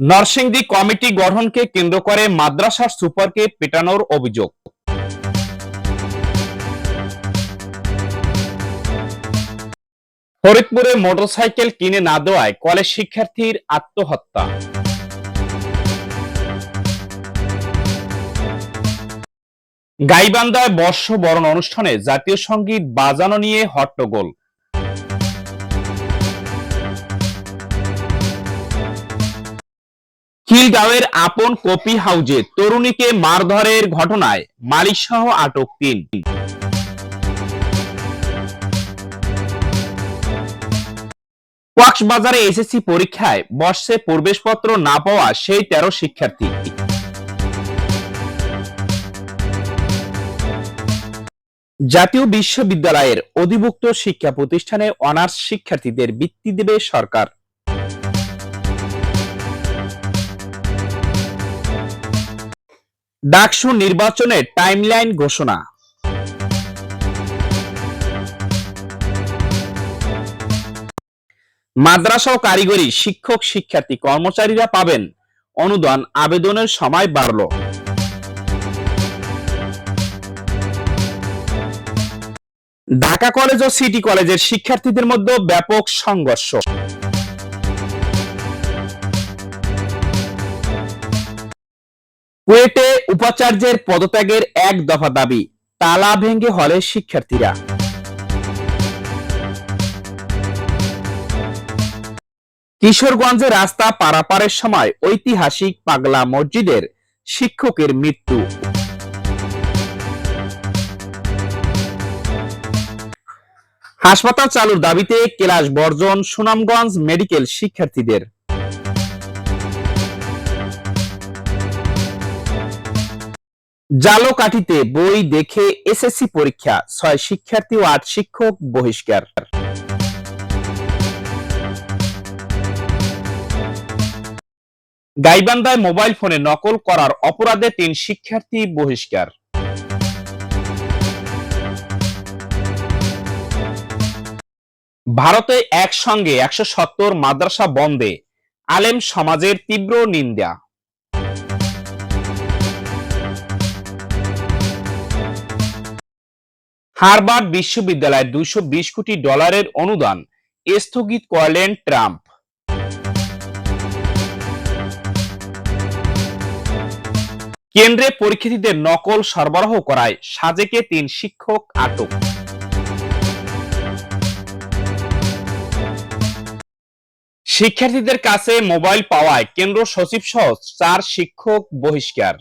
Narsingdi committee গঠনকে কেন্দ্র করে মাদ্রাসার সুপারকে পেটানোর অভিযোগ। ফরিদপুরে মোটরসাইকেল কিনে না দেওয়ায় কলেজ শিক্ষার্থীর আত্মহত্যা। গাইবান্ধায় বর্ষবরণ অনুষ্ঠানে জাতীয় সংগীত বাজানো নিয়ে হট্টগোল। খিলগাঁওয়ের আপন কপি হাউজে তরুণীকে মারধরের ঘটনায় মালিকসহ আটক তিন। কক্সবাজারে এসএসসি পরীক্ষায় বর্ষে প্রবেশপত্র না পাওয়া সেই তেরো শিক্ষার্থী। জাতীয় বিশ্ববিদ্যালয়ের অধিভুক্ত শিক্ষা প্রতিষ্ঠানে অনার্স শিক্ষার্থীদের বৃত্তি দেবে সরকার। ডাকসু নির্বাচনের টাইমলাইন ঘোষণা। মাদ্রাসা ও কারিগরি শিক্ষক শিক্ষার্থী কর্মচারীরা পাবেন অনুদান, আবেদনের সময় বাড়ল। ঢাকা কলেজ ও সিটি কলেজের শিক্ষার্থীদের মধ্যে ব্যাপক সংঘর্ষ। কুয়েটে উপাচার্যের পদত্যাগের এক দফা দাবি, তালা ভেঙে হলে শিক্ষার্থীরা। কিশোরগঞ্জে রাস্তা পারাপারের সময় ঐতিহাসিক পাগলা মসজিদের শিক্ষকের মৃত্যু। হাসপাতাল চালুর দাবিতে ক্লাস বর্জন সুনামগঞ্জ মেডিকেল শিক্ষার্থীদের। জালকাঠিতে বই দেখে এসএসসি পরীক্ষা, ছয় শিক্ষার্থী ও আট শিক্ষক বহিষ্কার। গাইবান্ধায় মোবাইল ফোনে নকল করার অপরাধে তিন শিক্ষার্থী বহিষ্কার। ভারতে একসঙ্গে একশো সত্তর মাদ্রাসা বন্ধে, আলেম সমাজের তীব্র নিন্দা। হারবার্ড বিশ্ববিদ্যালয়ে বিশ কোটি ডলারের অনুদান স্থগিত করলেন ট্রাম্প। কেন্দ্রে পরীক্ষার্থীদের নকল সরবরাহ করায় সাজেকে তিন শিক্ষক আটক। শিক্ষার্থীদের কাছে মোবাইল পাওয়ায় কেন্দ্র সচিব সহ চার শিক্ষক বহিষ্কার।